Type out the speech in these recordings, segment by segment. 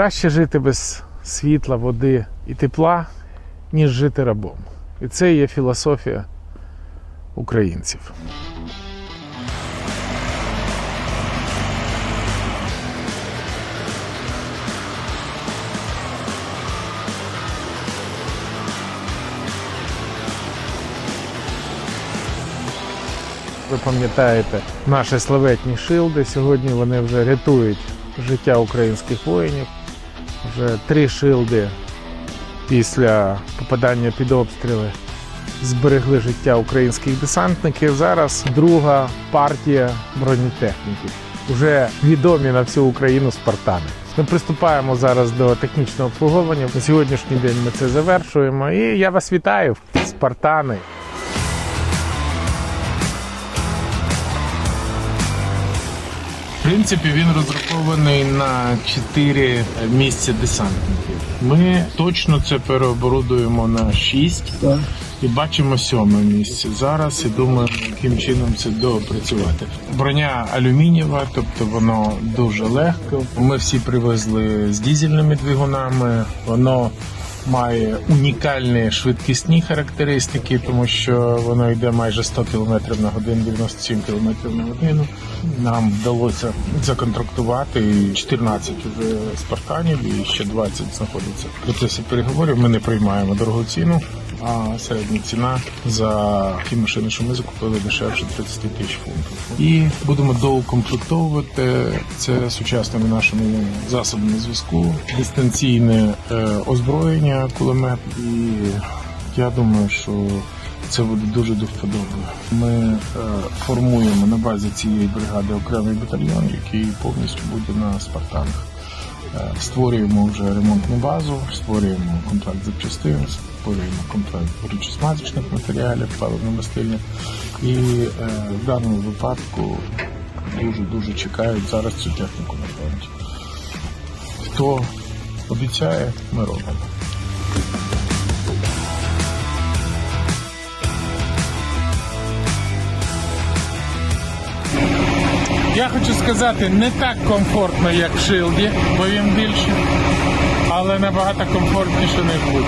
Краще жити без світла, води і тепла, ніж жити рабом. І це є філософія українців. Ви пам'ятаєте наші славетні шилди. Сьогодні вони вже рятують життя українських воїнів. Вже три шилди після попадання під обстріли зберегли життя українських десантників. Зараз друга партія бронетехніків. Вже відомі на всю Україну Спартани. Ми приступаємо зараз до технічного обслуговування. На сьогоднішній день ми це завершуємо. І я вас вітаю, Спартани. Принципі, він розрахований на 4 місця десантників. Ми точно це переоборудуємо на 6 і бачимо сьоме місце зараз. І думаємо, яким чином це доопрацювати. Броня алюмінієва, тобто воно дуже легко. Ми всі привезли з дізельними двигунами. Воно має унікальні швидкісні характеристики, тому що воно йде майже 100 км на годину, 97 км на годину. Нам вдалося законтрактувати 14 вже спартанів і ще 20 знаходиться в процесі переговорів. Ми не приймаємо дорогу ціну, а середня ціна за ті машини, що ми закупили, дешевше 30 тисяч фунтів. І будемо доукомплектовувати це сучасними нашими засобами зв'язку, дистанційне е, озброєння, кулемет. І я думаю, що це буде дуже до вподоби. Ми е, формуємо на базі цієї бригади окремий батальйон, який повністю буде на спартанах. Е, Створюємо вже ремонтну базу, створюємо контракт запчастин, створюємо контракт горючо-смазочних матеріалів, паливно-мастильних. І е, в даному випадку дуже дуже чекають зараз цю техніку на фронті. Хто обіцяє, ми робимо. Я хочу сказати, не так комфортно, як в Шилді, бо він більше, але набагато комфортніше не буде.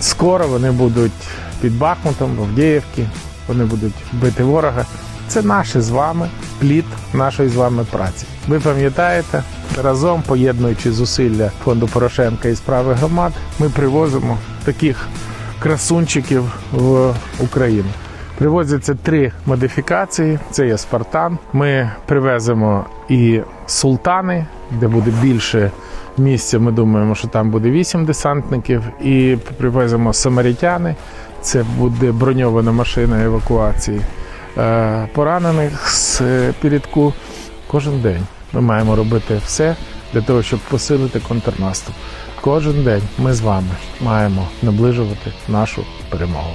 Скоро вони будуть під Бахмутом, в Авдіївці, вони будуть бити ворога. Це наше з вами плід нашої з вами праці. Ви пам'ятаєте, разом, поєднуючи зусилля фонду Порошенка і справи громад, ми привозимо таких красунчиків в Україну. Привозяться три модифікації. Це є Спартан. Ми привеземо і султани, де буде більше місця. Ми думаємо, що там буде вісім десантників. І привеземо самарітяни. Це буде броньована машина евакуації е, поранених з е, передку. Кожен день ми маємо робити все для того, щоб посилити контрнаступ. Кожен день ми з вами маємо наближувати нашу перемогу.